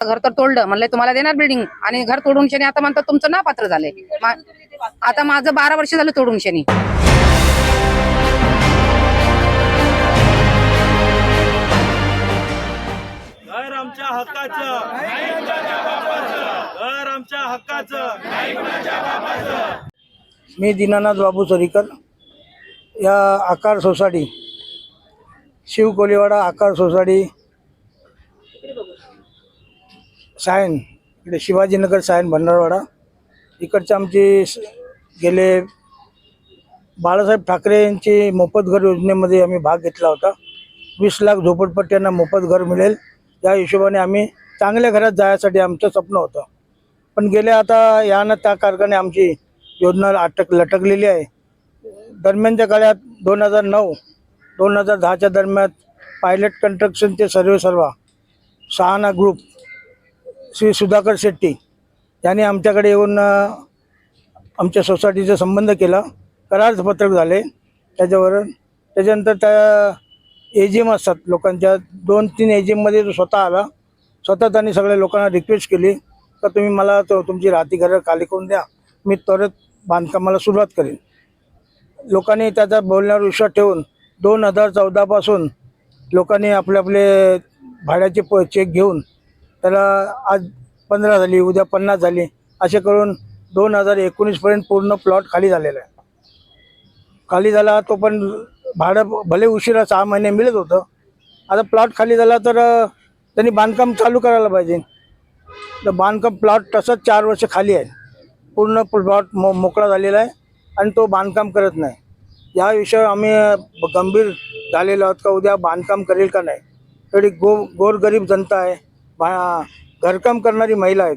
घर तर तोडलं म्हणलं तुम्हाला देणार बिल्डिंग आणि घर तोडून शनी आता म्हणतात तुमचं ना पात्र झालंय. मा- आता माझं बारा वर्ष झालं तोडून शनी. घर आमच्या हक्काचं. घर आमच्या हक्काचं. मी दीनानाथ बाबू सरीकर. या आकार सोसायटी शिव कोलीवाडा आकार सोसायटी सायन इकडे शिवाजीनगर सायन भंडारवाडा. इकडचे आमची स- गेले बाळासाहेब ठाकरे यांची मोफत घर योजनेमध्ये आम्ही भाग घेतला होता. वीस लाख झोपडपट्ट्यांना मोफत घर मिळेल. या हिशोबाने आम्ही चांगल्या घरात जायसाठी आमचं स्वप्न होतं. पण गेल्या आता यानं त्या कारखाने आमची योजना अटक लटकलेली आहे. दरम्यानच्या काळात दोन हजार नऊ दोन हजार दहाच्या दरम्यान पायलट कन्स्ट्रक्शनचे सर्वे सर्वा सहाना ग्रुप श्री सुधाकर शेट्टी यांनी आमच्याकडे येऊन आमच्या सोसायटीचा संबंध केला. करारपत्रक झाले. त्याच्यावर त्याच्यानंतर त्या एजीएम असतात लोकांच्या. दोन तीन एजीएममध्ये तो स्वतः आला. स्वतः त्यांनी सगळ्या लोकांना रिक्वेस्ट केली. का तुम्ही मला तो तुमची राहती घरं खाली करून द्या. मी त्वरित बांधकामाला सुरुवात करेन. लोकांनी त्याचा बोलण्यावर विश्वास ठेवून दोन हजार चौदापासून लोकांनी आपले आपले भाड्याचे प चेक घेऊन त्याला आज पंधरा झाली उद्या पन्नास झाली. असे करून दोन हजार एकोणीसपर्यंत पूर्ण प्लॉट खाली झालेला आहे. खाली झाला तो पण भाडं भले उशिरा सहा महिने मिळत होतं. आता प्लॉट खाली झाला तर त्यांनी बांधकाम चालू करायला पाहिजे. तर बांधकाम प्लॉट तसंच चार वर्ष खाली आहे. पूर्ण प्लॉट मो मोकळा झालेला आहे आणि तो बांधकाम करत नाही. या विषयावर आम्ही गंभीर झालेलो आहोत का उद्या बांधकाम करेल का नाही. एवढी गो गोरगरीब जनता आहे. बा घरकाम करणारी महिला आहेत.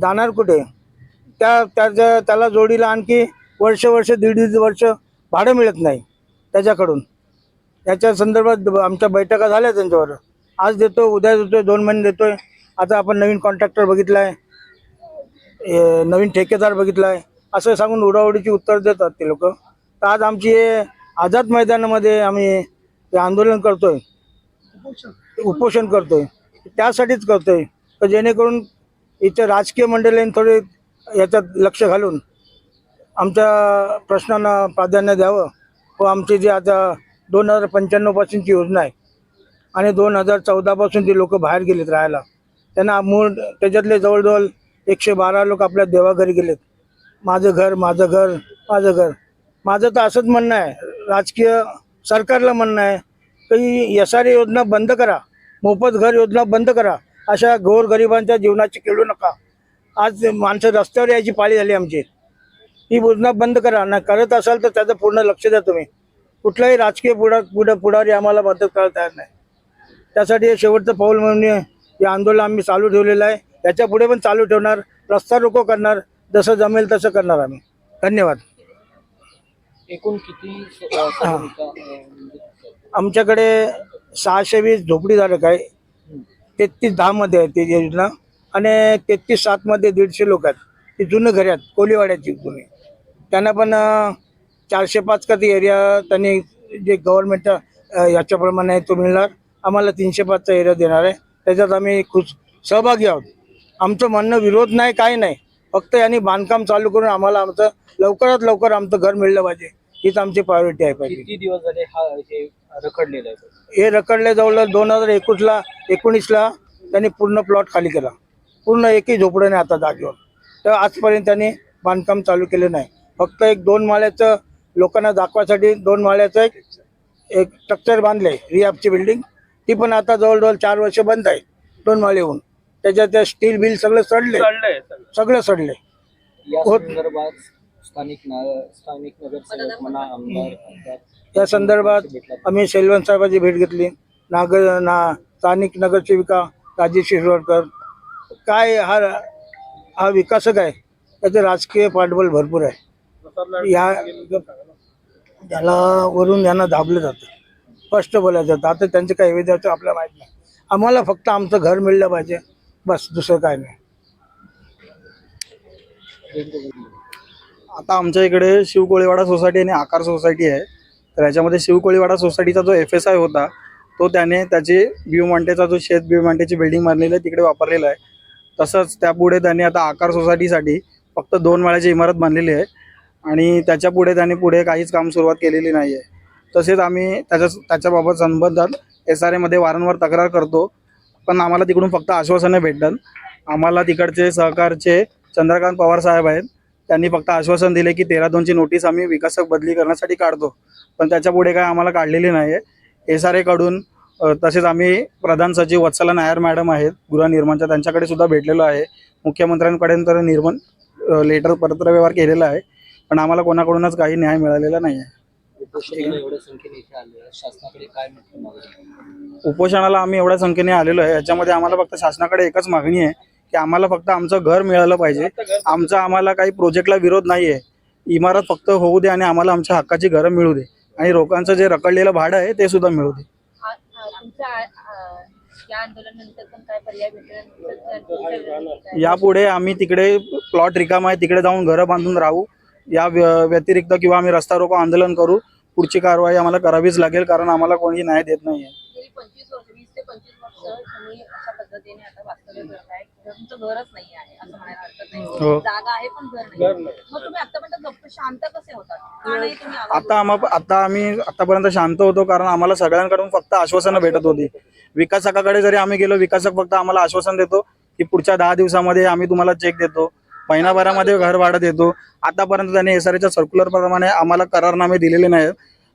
जाणार कुठे? त्या त्याच्या त्याला जोडीला आणखी वर्ष वर्ष दीड दीड वर्ष भाडं मिळत नाही त्याच्याकडून. त्याच्या संदर्भात आमच्या बैठका झाल्या त्यांच्यावर. आज देतो उद्या देतो दोन महिने देतोय. आता आपण नवीन कॉन्ट्रॅक्टर बघितला आहे नवीन ठेकेदार बघितला आहे असं सांगून उडावडीची उत्तर देतात ते लोक. तर आज आमची हे आझाद मैदानामध्ये आम्ही हे आंदोलन करतोय. उपोषण करतोय. त्यासाठीच करतोय. तर जेणेकरून इथे राजकीय मंडळींनी थोडे याच्यात लक्ष घालून आमच्या प्रश्नांना प्राधान्य द्यावं व आमची जी आता दोन हजार पंच्याण्णवपासूनची योजना आहे आणि दोन हजार चौदापासून ती लोक बाहेर गेलेत राहायला. त्यांना मूळ त्याच्यातले जवळजवळ एकशे बारा लोक आपल्या देवाघरी गेलेत. माझं घर माझं घर माझं घर. माझं तर असंच म्हणणं आहे. राजकीय सरकारला म्हणणं आहे. की एस आर योजना बंद करा. मोफत घर योजना बंद करा. अशा गोरगरिबांच्या जीवनाची खेळू नका. आज माणसं रस्त्यावर यायची पाळी झाली आमची. ही योजना बंद करा. ना करत असाल तर त्याचं पूर्ण लक्ष द्या तुम्ही. कुठलाही राजकीय पुढा पुढं पुढारी आम्हाला मदत करायला तयार नाही. त्यासाठी हे शेवटचं पाऊल म्हणून हे आंदोलन आम्ही चालू ठेवलेलं आहे. याच्यापुढे पण चालू ठेवणार. रस्ता रोको करणार. जसं जमेल तसं करणार आम्ही. धन्यवाद. एकूण किती आमच्याकडे सहाशे वीस झोपडीधारक आहे. तेहतीस दहामध्ये आहे ती योजना. आणि तेहतीस सातमध्ये दीडशे लोक आहेत. ती जुनं घरे आहेत कोलीवाड्याची जुनी. त्यांना पण चारशे पाच का ती एरिया त्यांनी जे गव्हर्नमेंटच्या याच्याप्रमाणे आहे तो मिळणार. आम्हाला तीनशे पाचचा एरिया देणार आहे. त्याच्यात आम्ही खुश सहभागी आहोत. आमचं म्हणणं विरोध नाही काही नाही. फक्त यांनी बांधकाम चालू करून आम्हाला आमचं लवकरात लवकर आमचं घर मिळलं पाहिजे. हीच आमची प्रायोरिटी आहे पाहिजे किती दिवस झाले हा हे रखडलेलं आहे? हे रखडले जवळ दोन हजार एकोणीसला एकोणीसला त्यांनी पूर्ण प्लॉट खाली केला. पूर्ण एकही झोपडं नाही आता जागेवर. तर आजपर्यंत त्यांनी बांधकाम चालू केलं नाही. फक्त एक दोन माळ्याचं लोकांना दाखवासाठी दोन माळ्याचं एक एक स्ट्रक्चर बांधले रियाबची बिल्डिंग ती पण आता जवळजवळ चार वर्ष बंद आहे दोन माळे होऊन त्याच्यात त्या स्टील बिल सगळे सडले सगळे सडले या होत- संदर्भात स्थानिक ना- स्थानिक नगरसेवक म्हणा आमदार खासदार या संदर्भात आम्ही सेल्वन साहेबांची भेट घेतली. नागर ना स्थानिक नगरसेविका राजेश शिरवडकर. काय हा हा विकासक आहे त्याचे राजकीय पाठबळ भरपूर आहे. या याला वरून यांना दाबलं जातं स्पष्ट बोलायचं जातं. आता त्यांचे काय विद्यार्थी आपल्याला माहीत नाही. आम्हाला फक्त आमचं घर मिळलं पाहिजे. बस दुसरं काय नाही. आता आमच्या इकडे शिवकोळीवाडा सोसायटी आणि आकार सोसायटी आहे. तर याच्यामध्ये शिवकोळीवाडा सोसायटीचा जो एफ एस आय होता तो त्याने त्याचे बिवमांटेचा जो शेत बिवमांटेची बिल्डिंग बांधलेली आहे तिकडे वापरलेला आहे. तसंच त्यापुढे त्याने आता आकार सोसायटीसाठी फक्त दोन माळ्याची इमारत बांधलेली आहे आणि त्याच्या पुढे पुढे काहीच काम सुरुवात केलेली नाही आहे. तसेच आम्ही त्याच्या त्याच्याबाबत संबंधात एस आर एमध्ये वारंवार तक्रार करतो पण आम्हाला तिकडून फक्त आश्वासनं भेटतात. आम्हाला तिकडचे सहकारचे चंद्रकांत पवार साहेब आहेत त्यांनी फक्त आश्वासन दिले की तेरा दोनची नोटीस आम्ही विकासक बदली करण्यासाठी काढतो. पण त्याच्या पुढे काय आम्हाला काढलेली नाही आहे एस आर एकडून तसेच आम्ही प्रधान सचिव वत्सला नायर मॅडम आहेत गृहनिर्माणच्या त्यांच्याकडे सुद्धा भेटलेलो आहे. मुख्यमंत्र्यांकडे तर निर्माण लेटर पत्रव्यवहार केलेला आहे. पण आम्हाला कोणाकडूनच काही न्याय मिळालेला नाही आहे? उपोषणाला आम्ही एवढ्या संख्येने आलेलो आहे. याच्यामध्ये आम्हाला फक्त शासनाकडे एकच मागणी आहे की आम्हाला फक्त आमचं घर मिळालं पाहिजे. आमचा आम्हाला काही प्रोजेक्टला विरोध नाही आहे इमारत फक्त होऊ दे आणि आम्हाला आमच्या हक्काची घरं मिळू दे. आणि लोकांचं जे रखडलेलं भाडं आहे ते सुद्धा मिळू दे. यापुढे आम्ही तिकडे प्लॉट रिकाम आहे तिकडे जाऊन घरं बांधून राहू. या व्य- व्यतिरिक्त किंवा आम्ही रस्ता रोको आंदोलन करू. पुढची कारवाई आम्हाला करावीच लागेल कारण आम्हाला कोणी न्याय देत नाही आहे पद्धतीने आता वास्तव्य करताय तुमचं घरच नाही आहे असं म्हणायला हरकत हो. नाही जागा आहे पण घर नाही. मग तुम्ही आतापर्यंत गप्प शांत कसे होतात? का नाही तुम्ही आवाज आता आम्हा आता आम्ही आतापर्यंत शांत होतो कारण आम्हाला सगळ्यांकडून फक्त आश्वासनं भेटत होती. विकासकाकडे जरी आम्ही गेलो विकासक फक्त आम्हाला आश्वासन देतो की पुढच्या दहा दिवसामध्ये आम्ही तुम्हाला चेक देतो. महिनाभरामध्ये घर भाडं देतो. आतापर्यंत त्यांनी एस आर सर्क्युलर प्रमाणे आम्हाला करारनामे दिलेले नाहीत.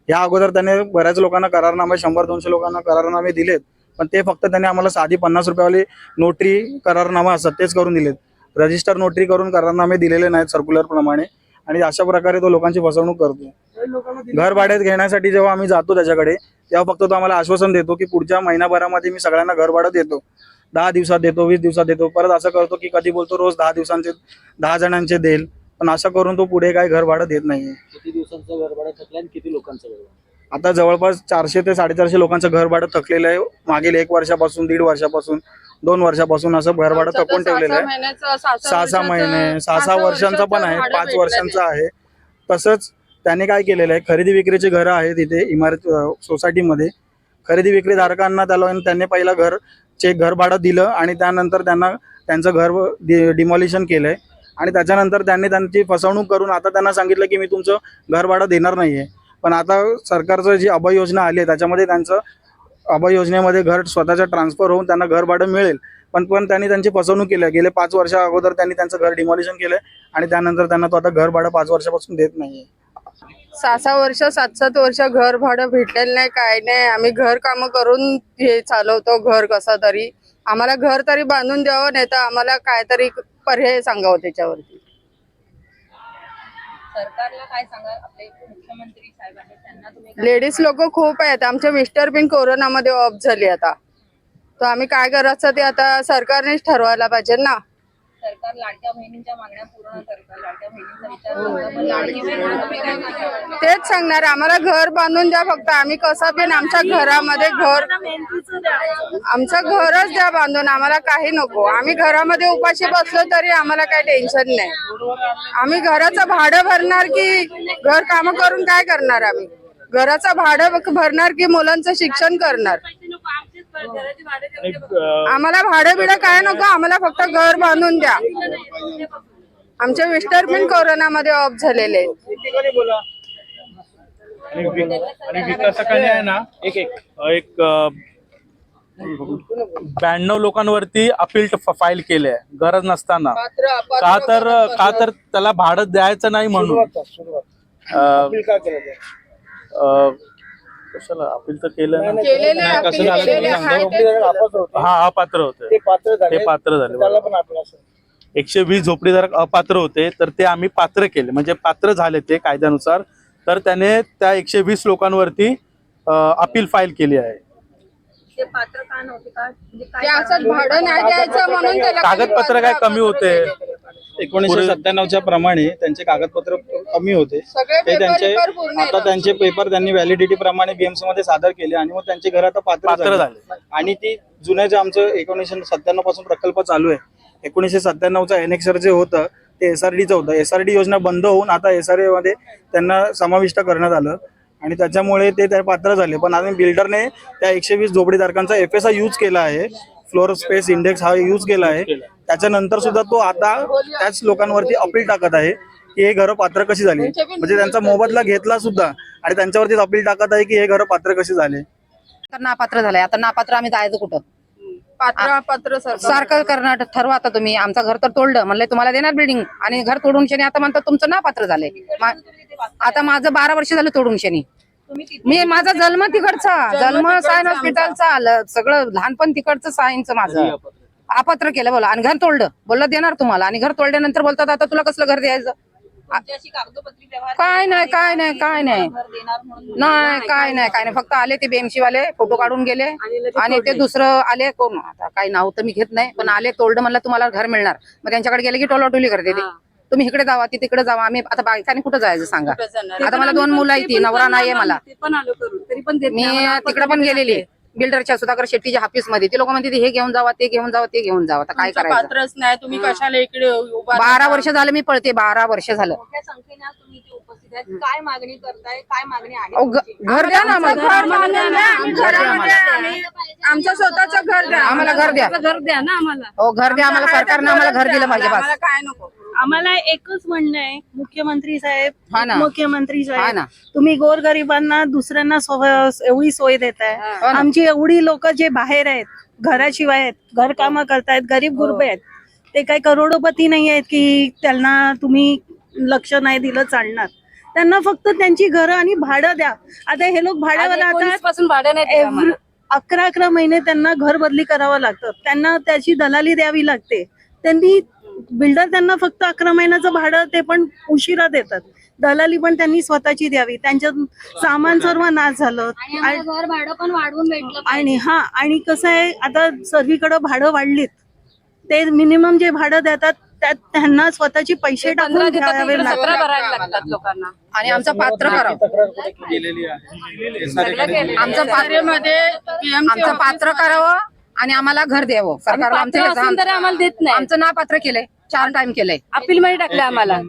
या अगोदर त्याने बऱ्याच लोकांना करारनामे शंभर दोनशे लोकांना करारनामे दिलेत. पण ते फक्त त्यांनी आम्हाला साधी पन्नास रुपयावाली नोटरी करारनामा असतात तेच करून दिलेत. रजिस्टर नोटरी करून करारनामे दिलेले नाहीत सर्क्युलर प्रमाणे. आणि अशा प्रकारे तो लोकांची फसवणूक करतो. घर भाड्यात घेण्यासाठी जेव्हा आम्ही जातो त्याच्याकडे तेव्हा फक्त तो आम्हाला आश्वासन देतो की पुढच्या महिनाभरामध्ये मी सगळ्यांना घर भाडं देतो. दहा दिवसात देतो वीस दिवसात देतो. परत असं करतो की कधी बोलतो रोज दहा दिवसांचे दहा जणांचे देईल. पण असं करून तो पुढे काय घर भाडं देत नाहीये. किती दिवसांचं घर भाडं थकलं आणि किती लोकांचं घर आता जवळपास चारशे ते साडेचारशे लोकांचं घर भाडं थकलेलं आहे. मागील एक वर्षापासून दीड वर्षापासून दोन वर्षापासून असं घर भाडं थकून ठेवलेलं आहे. सहा सहा महिने सहा सहा वर्षांचा पण आहे पाच वर्षांचा आहे. तसंच त्याने काय केलेलं आहे खरेदी विक्रीची घरं आहेत इथे इमारत सोसायटीमध्ये. खरेदी विक्री धारकांना त्याला त्यांनी पहिला घर चेक घर भाडं दिलं आणि त्यानंतर त्यांना त्यांचं घर डिमॉलिशन केलंय. आणि त्याच्यानंतर त्यांनी त्यांची फसवणूक करून आता त्यांना सांगितलं की मी तुमचं घर भाडं देणार नाहीये. पण आता सरकारचं जी अभय योजना आली आहे त्याच्यामध्ये त्यांचं अभय योजनेमध्ये घर स्वतःचं ट्रान्सफर होऊन त्यांना घर भाडं मिळेल. पण पण त्यांनी त्यांची फसवणूक केली गेले पाच वर्षा अगोदर त्यांनी त्यांचं घर डिमॉलिशन केलं आणि त्यानंतर त्यांना तो आता घर भाडं पाच वर्षापासून देत नाहीये. सहा सहा वर्ष सात सात वर्ष घर भाडं भेटलेलं नाही काय नाही. आम्ही घर काम करून हे चालवतो घर कसं तरी. आम्हाला घर तरी बांधून द्यावं नाही तर आम्हाला काहीतरी पर्याय सांगावं त्याच्यावरती. सरकारला काय आपले मुख्यमंत्री साहेब आहेत त्यांना तुम्ही लेडीज लोक खूप आहेत. आमचे मिस्टर बिन कोरोनामध्ये ऑफ झाले आता. तर आम्ही काय करायचं ते आता सरकारनेच ठरवायला पाहिजे ना. सरकार लाडक्या बहिणींच्या मागण्या पूर्ण करतं लाडक्या बहिणींचा विचार करतं पण लाडकी बहीण म्हणून तुम्ही काय सांगाल? तेच सांगणार आम्हाला घर बांधून द्या फक्त. आम्ही कसं पण आमच्या घरामध्ये घर आमचं घरच द्या बांधून. आम्हाला काही नको. आम्ही घरामध्ये उपाशी बसलो तरी आम्हाला काही टेन्शन नाही. आम्ही घराचं भाडं भरणार की घर काम करून काय करणार आम्ही? घराचं भाडं भरणार की मुलांचं शिक्षण करणार? आम्हाला भाडं बिडं काय नको आम्हाला फक्त घर बांधून द्या. आमचे मिस्टर पण कोरोनामध्ये ऑफ झालेले. आणि विकासकाने आहे ना एक एक. एक ब्याण्णव लोकांवरती अपील फाईल केले आहे गरज नसताना. का तर का तर त्याला भाडं द्यायचं नाही म्हणून. कशाला? अपील तर केलं केलेले नाही, कसं झालं? केलेले तुम्ही. हा हा पात्र होते. ते पात्र झाले. ते पात्र झाले त्याला बरोबर. पण आपण असं. एकशे वीस झोपडीधारक अपात्र होते तर ते आम्ही पात्र केले. म्हणजे पात्र झाले ते कायद्यानुसार. तर त्याने त्या एकशे वीस लोकांवरती अपील फाईल केली आहे. ते पात्र का नव्हते? का म्हणजे काय ते असं भाडं नाही द्यायचं म्हणून त्याला कागदपत्र काय कमी होते? एकोणीसशे सत्त्याण्णवच्या प्रमाणे त्यांचे कागदपत्र कमी होते. सगळे ते त्यांचे पूर्ण आता त्यांचे पेपर त्यांनी व्हॅलिडिटी प्रमाणे बीएमसी मध्ये सादर केले आणि मग त्यांचे घर आता पात्र पात्र झाले. झाले. आणि ती जुन्या जे आमचं एकोणीसशे सत्त्याण्णवपासून प्रकल्प चालू आहे एकोणीसशे सत्त्याण्णवचा एनेक्सर जे होतं ते एसआरडीचं होतं. एसआरडी योजना बंद होऊन आता एसआरए मध्ये त्यांना समाविष्ट करण्यात आलं. आणि त्याच्यामुळे ते त्या पात्र झाले. पण आम्ही बिल्डरने त्या एकशे वीस झोपडीधारकांचा एफ एस आय यूज केला आहे. फ्लोअर स्पेस इंडेक्स हा यूज केला आहे. त्याच्यानंतर सुद्धा तो आता त्याच लोकांवरती अपील टाकत आहे की हे घरं पात्र कशी झाली? म्हणजे त्यांचा मोबदला घेतला सुद्धा आणि त्यांच्यावरती अपील टाकत आहे की हे घरं पात्र कशी झाले? तर नापात्र झालंय. आता नापात्र आम्ही जायचं कुठं? पात्र अपात्र सर सारखं करणं ठरवा आता तुम्ही. आमचं घर तर तोडलं. म्हणलं तुम्हाला देणार बिल्डिंग आणि घर तोडून शनी आता म्हणतात तुमचं नापात्र झालंय. आता माझं बारा वर्ष झालं तोडून शनी. मी माझा जन्म तिकडचा जन्म सायन हॉस्पिटलचा ल- सगळं लहानपण तिकडचं सायनचं माझं. अपात्र केलं. बोला. आणि घर तोडलं. बोललं देणार तुम्हाला. आणि घर तोडल्यानंतर बोलतात आता तुला कसलं घर द्यायचं? काय नाही काय नाही काय नाही. नाही काय नाही काय नाही. फक्त आले ते BMC वाले फोटो काढून गेले. आणि ते दुसरं आले कोण? आता काही नाव तर मी घेत नाही पण आले तोडलं म्हणलं तुम्हाला घर मिळणार. मग त्यांच्याकडे गेले की टोलाटोली करते ते. तुम्ही इकडे जावा ती तिकडे जावा आम्ही आता बायकाने कुठं जायचं सांगा? आता मला दोन मुलं आहेत ती नवरा नाहीये मला. ते पण आलो करून तरी पण देत मी नाही. तिकडे पण गेलेली बिल्डरच्या सुधाकर शेट्टीच्या ऑफिसमध्ये. ते लोक म्हणते हे घेऊन जावा ते घेऊन जावा ते घेऊन जावा. आता काय करायचं? पात्रच नाही तुम्ही कशाला इकडे उभा बारा वर्ष झालं मी पळते बारा वर्ष झालं. काय मागणी करताय काय मागणी आहे घर द्या ना आमचं स्वतःचं घर द्या. आम्हाला घर द्या. घर द्या ना आम्हाला. हो घर द्या आम्हाला. सरकारनं आम्हाला घर दिलं पाहिजे काय नको. आम्हाला एकच म्हणणं आहे मुख्यमंत्री साहेब हा ना. मुख्यमंत्री हा साहेब ना. तुम्ही गोरगरिबांना दुसऱ्यांना एवढी सोय देताय हो ना. आमची एवढी लोक जे बाहेर आहेत घराशिवाय आहेत घरकामं करतायत गरीब हो. गुरबे आहेत ते काही करोडोपती नाही आहेत की त्यांना तुम्ही लक्ष नाही दिलं चालणार त्यांना फक्त त्यांची घरं आणि भाडं द्या आता हे लोक भाड्यावर राहतात पासून भाडं नाही एव्हरी अकरा अकरा महिने त्यांना घर बदली करावं लागतं त्यांना त्याची दलाली द्यावी लागते त्यांनी बिल्डर त्यांना फक्त अकरा महिन्याचं भाडं ते पण उशिरा देतात. दलाली पण त्यांनी स्वतःची द्यावी. त्यांच्यात सामान सर्व नाश झालं. आणि घर भाडं पण वाढवून भेटलं आणि हा आणि कसं आहे आता सर्वीकडे भाडं वाढलीत. ते मिनिमम जे भाडं देतात त्यात त्यांना स्वतःचे पैसे टाकून द्यावे लागतात. भरायला लागतात लोकांना. आणि आमचं पात्र करावं. केलेली आहे? आमचं पात्रमध्ये आमचं पात्र करावं. आणि आम्हाला घर द्यावं. सरकार पात्र असून तरी आम्हाला देत नाही. आमचं नापात्र केलंय. चार टाइम केलंय. अपील मध्ये टाकलं आम्हाला.